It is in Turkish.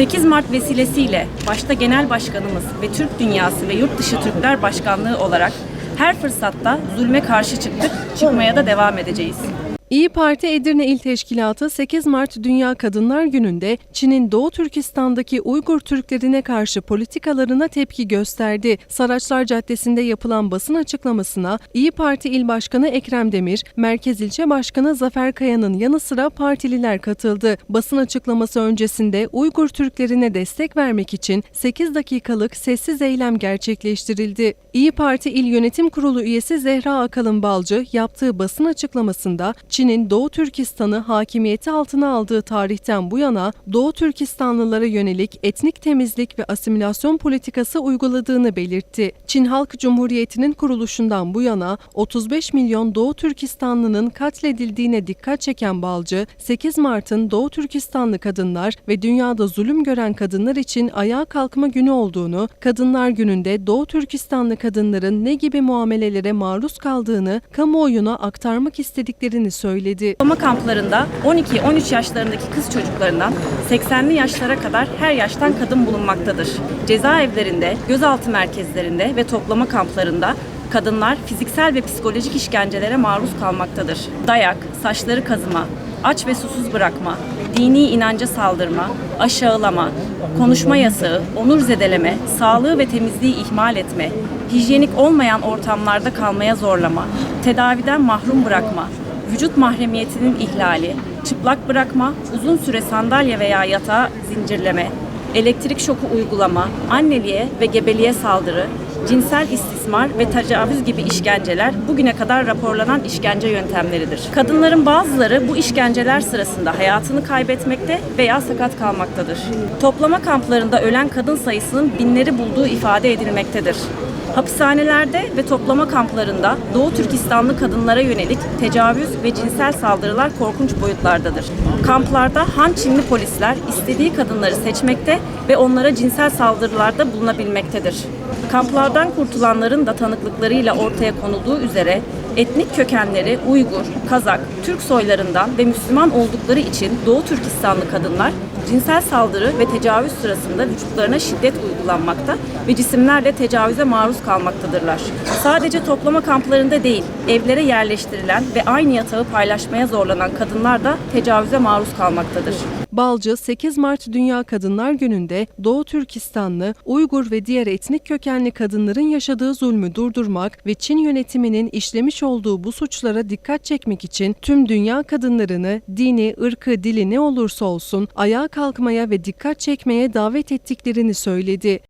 8 Mart vesilesiyle başta Genel Başkanımız ve Türk Dünyası ve Yurt Dışı Türkler Başkanlığı olarak her fırsatta zulme karşı çıktık, çıkmaya da devam edeceğiz. İyi Parti Edirne İl Teşkilatı 8 Mart Dünya Kadınlar Günü'nde Çin'in Doğu Türkistan'daki Uygur Türklerine karşı politikalarına tepki gösterdi. Saraçlar Caddesi'nde yapılan basın açıklamasına İyi Parti İl Başkanı Ekrem Demir, Merkez İlçe Başkanı Zafer Kaya'nın yanı sıra partililer katıldı. Basın açıklaması öncesinde Uygur Türklerine destek vermek için 8 dakikalık sessiz eylem gerçekleştirildi. İyi Parti İl Yönetim Kurulu üyesi Zehra Akalın Balcı yaptığı basın açıklamasında Çin'in Doğu Türkistan'ı hakimiyeti altına aldığı tarihten bu yana Doğu Türkistanlılara yönelik etnik temizlik ve asimilasyon politikası uyguladığını belirtti. Çin Halk Cumhuriyeti'nin kuruluşundan bu yana 35 milyon Doğu Türkistanlının katledildiğine dikkat çeken Balcı, 8 Mart'ın Doğu Türkistanlı kadınlar ve dünyada zulüm gören kadınlar için ayağa kalkma günü olduğunu, Kadınlar Günü'nde Doğu Türkistanlı kadınların ne gibi muamelelere maruz kaldığını kamuoyuna aktarmak istediklerini söyledi. Toplama kamplarında 12-13 yaşlarındaki kız çocuklarından 80'li yaşlara kadar her yaştan kadın bulunmaktadır. Cezaevlerinde, gözaltı merkezlerinde ve toplama kamplarında kadınlar fiziksel ve psikolojik işkencelere maruz kalmaktadır. Dayak, saçları kazıma, aç ve susuz bırakma, dini inanca saldırma, aşağılama, konuşma yasağı, onur zedeleme, sağlığı ve temizliği ihmal etme, hijyenik olmayan ortamlarda kalmaya zorlama, tedaviden mahrum bırakma, vücut mahremiyetinin ihlali, çıplak bırakma, uzun süre sandalye veya yatağa zincirleme, elektrik şoku uygulama, anneliğe ve gebeliğe saldırı, cinsel istismar ve tecavüz gibi işkenceler bugüne kadar raporlanan işkence yöntemleridir. Kadınların bazıları bu işkenceler sırasında hayatını kaybetmekte veya sakat kalmaktadır. Toplama kamplarında ölen kadın sayısının binleri bulduğu ifade edilmektedir. Hapishanelerde ve toplama kamplarında Doğu Türkistanlı kadınlara yönelik tecavüz ve cinsel saldırılar korkunç boyutlardadır. Kamplarda Han Çinli polisler istediği kadınları seçmekte ve onlara cinsel saldırılarda bulunabilmektedir. Kamplardan kurtulanların da tanıklıklarıyla ortaya konulduğu üzere etnik kökenleri Uygur, Kazak, Türk soylarından ve Müslüman oldukları için Doğu Türkistanlı kadınlar cinsel saldırı ve tecavüz sırasında vücutlarına şiddet uygulanmakta ve cisimlerle tecavüze maruz kalmaktadırlar. Sadece toplama kamplarında değil, evlere yerleştirilen ve aynı yatağı paylaşmaya zorlanan kadınlar da tecavüze maruz kalmaktadır. Balcı 8 Mart Dünya Kadınlar Günü'nde Doğu Türkistanlı, Uygur ve diğer etnik kökenli kadınların yaşadığı zulmü durdurmak ve Çin yönetiminin işlemiş olduğu bu suçlara dikkat çekmek için tüm dünya kadınlarını dini, ırkı, dili ne olursa olsun ayağa kalkmaya ve dikkat çekmeye davet ettiklerini söyledi.